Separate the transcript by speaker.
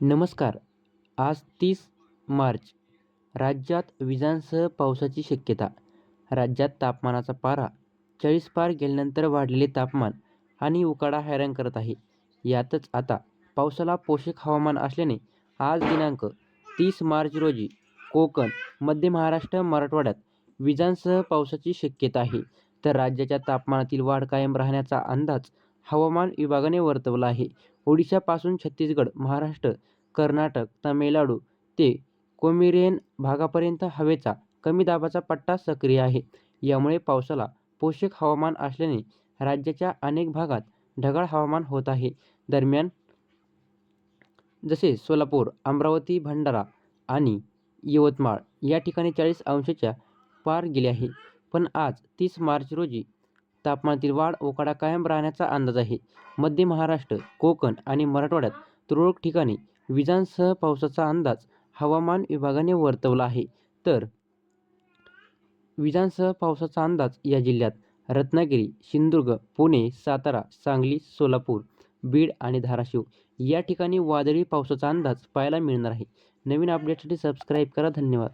Speaker 1: नमस्कार. आज तीस मार्च. राज्यात विजांसह पावसाची शक्यता. राज्यात तापमानाचा पारा चाळीस पार गेल्यानंतर वाढलेले तापमान आणि उकाडा हैराण करत आहे. यातच आता पावसाला पोषक हवामान असल्याने आज दिनांक तीस मार्च रोजी कोकण मध्य महाराष्ट्र मराठवाड्यात विजांसह पावसाची शक्यता आहे. तर राज्याच्या तापमानातील वाढ कायम राहण्याचा अंदाज हवामान विभागाने वर्तवला आहे. ओडिशापासून छत्तीसगड महाराष्ट्र कर्नाटक तामिळनाडू ते कोमिरियन भागापर्यंत हवेचा कमी दाबाचा पट्टा सक्रिय आहे. यामुळे पावसाला पोषक हवामान असल्याने राज्याच्या अनेक भागात ढगाळ हवामान होत आहे. दरम्यान जसे सोलापूर अमरावती भंडारा आणि यवतमाळ या ठिकाणी चाळीस अंशाच्या पार गेले आहे. पण आज तीस मार्च रोजी तापमानातील वाढ उकाडा कायम राहण्याचा अंदाज आहे. मध्य महाराष्ट्र कोकण आणि मराठवाड्यात तुरळक ठिकाणी विजांसह पावसाचा अंदाज हवामान विभागाने वर्तवला आहे. तर विजांसह पावसाचा अंदाज या जिल्ह्यात रत्नागिरी सिंधुदुर्ग पुणे सातारा सांगली सोलापूर बीड आणि धाराशिव या ठिकाणी वादळी पावसाचा अंदाज पाहायला मिळणार आहे. नवीन अपडेटसाठी सबस्क्राईब करा. धन्यवाद.